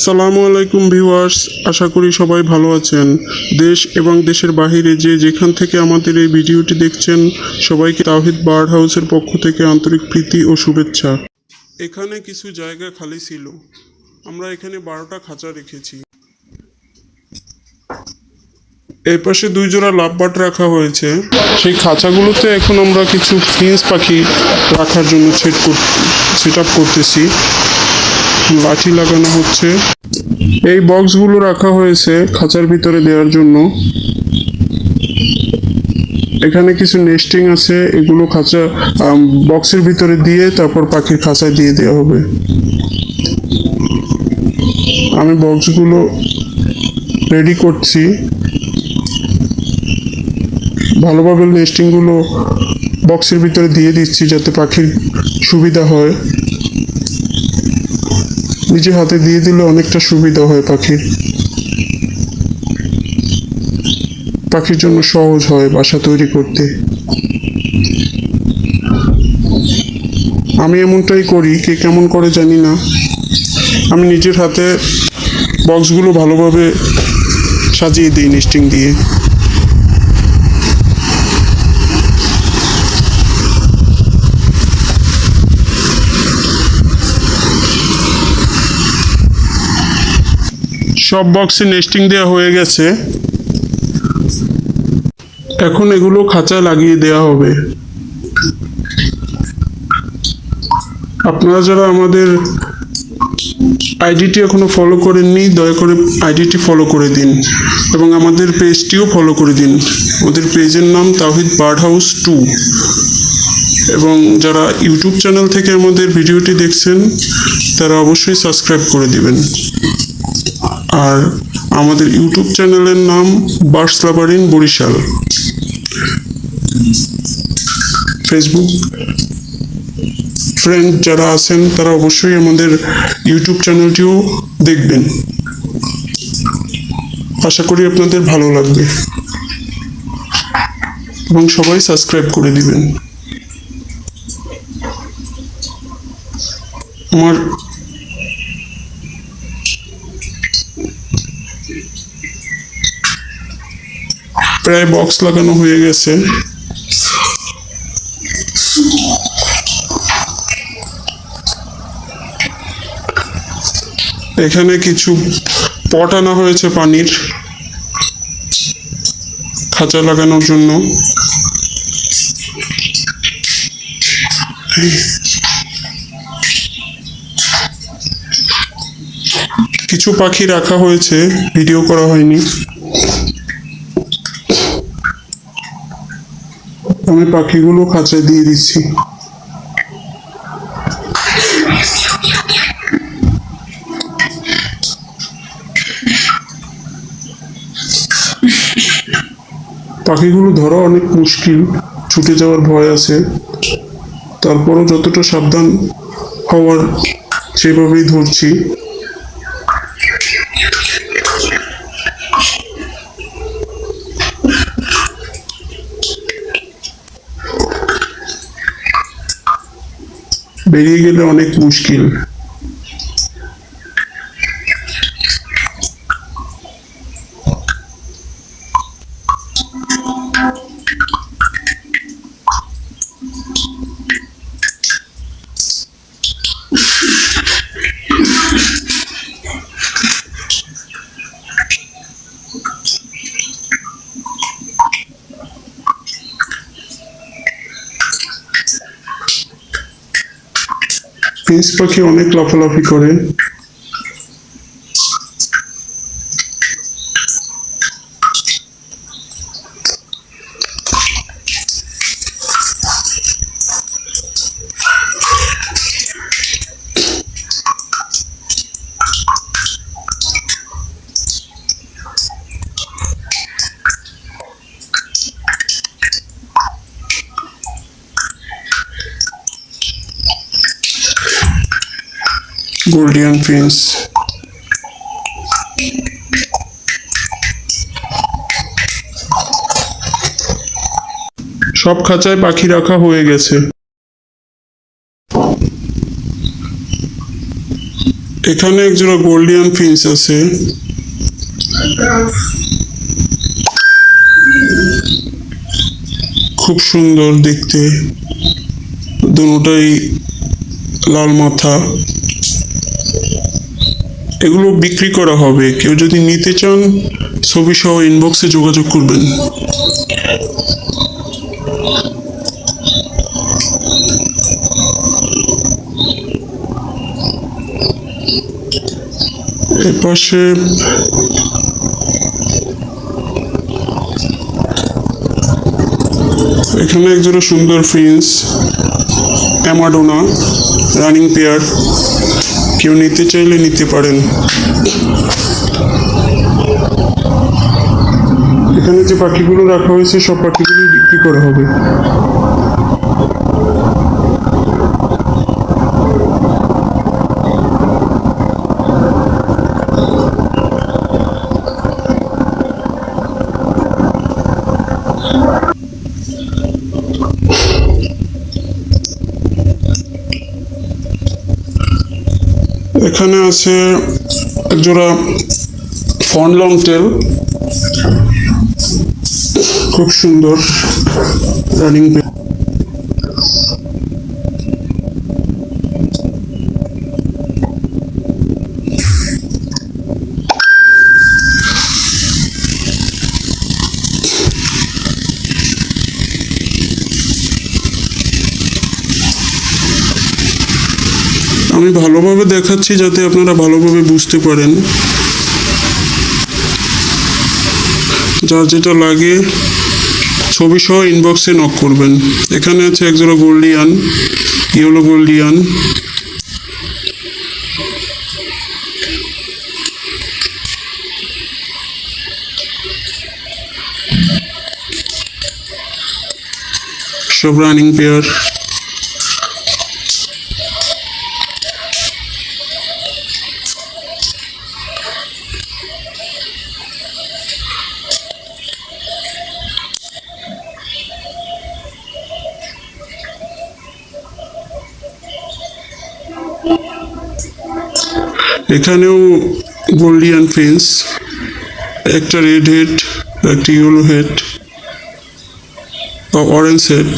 আসসালামু আলাইকুম ভিউয়ার্স, আশা করি সবাই ভালো আছেন। দেশ এবং দেশের বাহিরে যে যেখান থেকে আমাদের এই ভিডিওটি দেখছেন, সবাইকে তাওহিদ বার্ড হাউসের পক্ষ থেকে আন্তরিক প্রীতি ও শুভেচ্ছা। এখানে কিছু জায়গা খালি ছিল। আমরা এখানে বারোটা খাঁচা রেখেছি। এই পাশে দুই জোড়া লাভবাট রাখা হয়েছে। সেই খাঁচাগুলোতে এখন আমরা কিছু ফিন্স পাখি রাখার জন্য সেট সেট আপ করতেছি। লাঠি লাগানো হচ্ছে। এই বক্সগুলো রাখা হয়েছে খাঁচার ভিতরে দেওয়ার জন্য। এখানে কিছু নেস্টিং আছে, এগুলো খাঁচা বক্সের ভিতরে দিয়ে তারপর পাখির খাঁচায় দিয়ে দেওয়া হবে। আমি বক্সগুলো রেডি করছি। ভালোভাবে নেস্টিংগুলো বক্সের ভিতরে দিয়ে দিচ্ছি যাতে পাখির সুবিধা হয়। নিজে হাতে দিয়ে দিলে অনেকটা সুবিধা হয় পাখির। পাখির জন্য সহজ হয় বাসা তৈরি করতে। আমি এমনটাই করি, কে কেমন করে জানি না। আমি নিজের হাতে বক্সগুলো ভালোভাবে সাজিয়ে দিই নেস্টিং দিয়ে। সব বক্সে নেস্টিং দেওয়া হয়ে গেছে। এখন এগুলো খাঁচায় লাগিয়ে দেওয়া হবে। আপনারা যারা আমাদের আইডিটি এখনও ফলো করেননি, দয়া করে আইডিটি ফলো করে দিন এবং আমাদের পেজটিও ফলো করে দিন। আমাদের পেজের নাম তাহিদ বার্ড হাউস টু এবং যারা ইউটিউব চ্যানেল থেকে আমাদের ভিডিওটি দেখছেন, তারা অবশ্যই সাবস্ক্রাইব করে দিবেন। আর আমাদের ইউটিউব চ্যানেলের নাম birds lover in Barishal. Facebook friend যারা আছেন, তারা অবশ্যই আমাদের ইউটিউব চ্যানেলটিও দেখবেন। আশা করি আপনাদের ভালো লাগবে। এবং সবাই সাবস্ক্রাইব করে দিবেন। আমার প্রায় বক্স লাগানো হয়ে গেছে। এখানে কিছু পট আনা হয়েছে পানির। খাঁচা লাগানোর জন্য। কিছু পাখি রাখা হয়েছে ভিডিও করা হয়নি। আমি পাখিগুলো খাঁচায় দিয়ে দিচ্ছি। পাখিগুলো ধরা অনেক মুশকিল, ছুটে যাওয়ার ভয় আছে। তারপরও যতটা সাবধান হওয়ার সেভাবেই ধরছি বেরিয়ে গেলে অনেক মুশকিল। পিস পাখি অনেক লাফালাফি করে। গোল্ডিয়ান প্রিন্স সব খাঁচায় পাখি রাখা হয়ে গেছে। এখানে একজোড়া গোল্ডিয়ান ফিন্স আছে। খুব সুন্দর দেখতে। দুটাই লাল মাথা। এগুলো বিক্রি করা হবে। কেউ যদি নিতে চান, ছবি সহ ইনবক্সে যোগাযোগ করবেন। এপাশে এখানে একজোড়া সুন্দর ফ্রিন্স অ্যামাডোনা রানিং পেয়ার কেউ নিতে চাইলে নিতে পারেন। এখানে যে পাখিগুলো রাখা হয়েছে, সব পাখিগুলো বিক্রি করা হবে। এখানে আছে একজোড়া ফন লং টেল। খুব সুন্দর। রানিং আমি ভালোভাবে দেখাচ্ছি যাতে আপনারা ভালোভাবে বুঝতে পারেন। যার যেটা লাগে, ছবি সহ ইনবক্সে নক করবেন। এখানে আছে একজোড়া গোল্ডিয়ান ইয়েলো গোল্ডিয়ান সব রানিং পেয়ার এখানেও গোল্ডিয়ান ফেন্স একটা রেড হেড একটা ইয়েলো হেড অরেঞ্জ হেড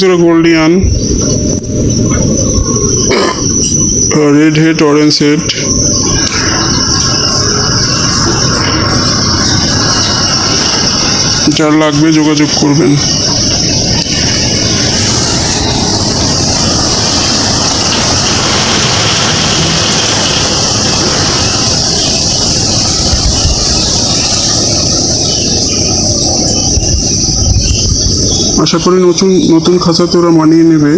একজোড়া Gouldian red head orange head যার লাগবে যোগাযোগ করবেন। আশা করি নতুন নতুন খাঁচাতে ওরা মানিয়ে নেবে।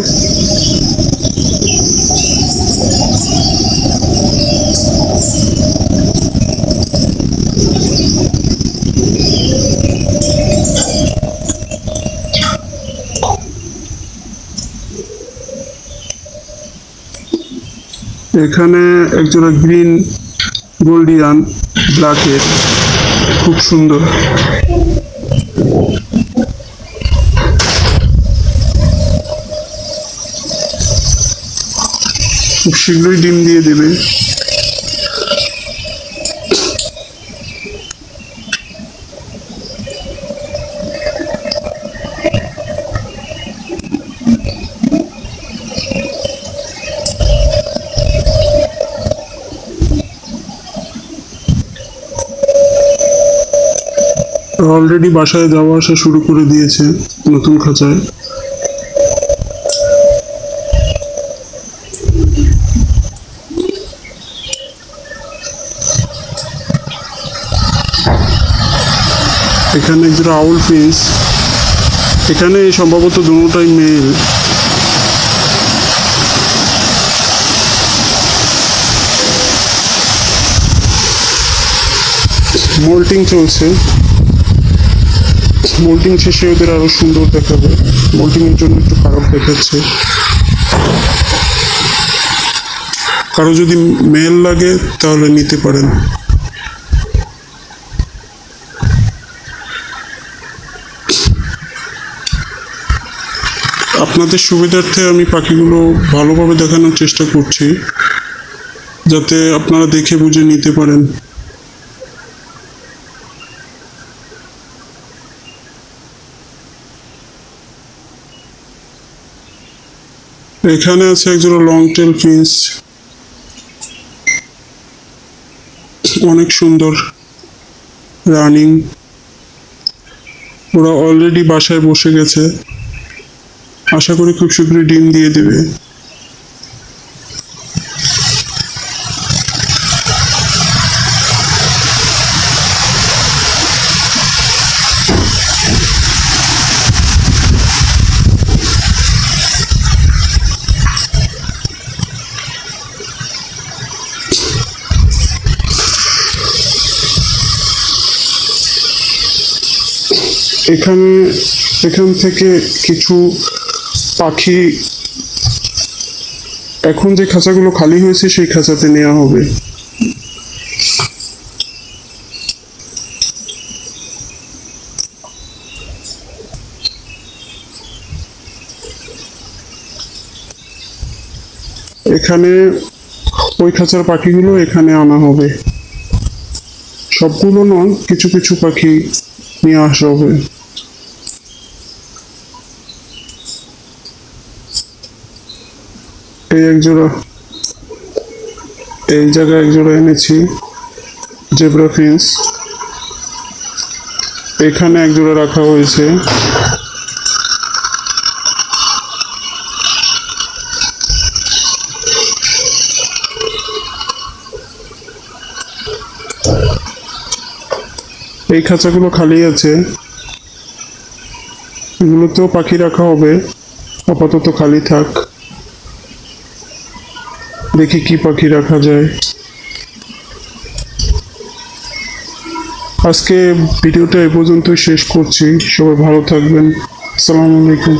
এখানে একজোড়া গ্রিন গোল্ডিয়ান ব্ল্যাকের, খুব সুন্দর। খুব শীঘ্রই ডিম দিয়ে দেবে। অলরেডি বাসায় যাওয়া আসা শুরু করে দিয়েছে নতুন খাঁচায়। এখানে যেটা আউল ফিস এখানে সম্ভবত দুটাই মেল মোল্টিং চলছে। মোল্টিং শেষে ওদের আরও সুন্দর দেখাবে। এর জন্য একটু খারাপ দেখাচ্ছে। কারও যদি মেল লাগে, তাহলে নিতে পারেন। আপনাদের সুবিধার্থে আমি পাখিগুলো ভালোভাবে দেখানোর চেষ্টা করছি, যাতে আপনারা দেখে বুঝে নিতে পারেন। এখানে আছে একজোড়া লং টেল ফিন্স অনেক সুন্দর রানিং। ওরা অলরেডি বাসায় বসে গেছে। আশা করি খুব শীঘ্রই ডিম দিয়ে দেবে। এখানে এখান থেকে কিছু পাখি এখন যে খাঁচাগুলো খালি হয়েছে, সেই খাঁচাতে নেওয়া হবে। এখানে ওই খাঁচার পাখিগুলো এখানে আনা হবে। সবগুলো নয়, কিছু কিছু পাখি নিয়ে আসা হবে। এই এক জোড়া। এই জায়গায় এক জোড়া এনেছি, জেব্রা ফিন্স এখানে এক জোড়া রাখা হয়েছে। এই খাঁচাগুলো খালি আছে। এগুলোতেও পাখি রাখা হবে। আপাতত খালি থাক। দেখি কি পাখি রাখা যায়। আজকে ভিডিওটা এ পর্যন্তই শেষ করছি। সবাই ভালো থাকবেন। আসসালামু আলাইকুম।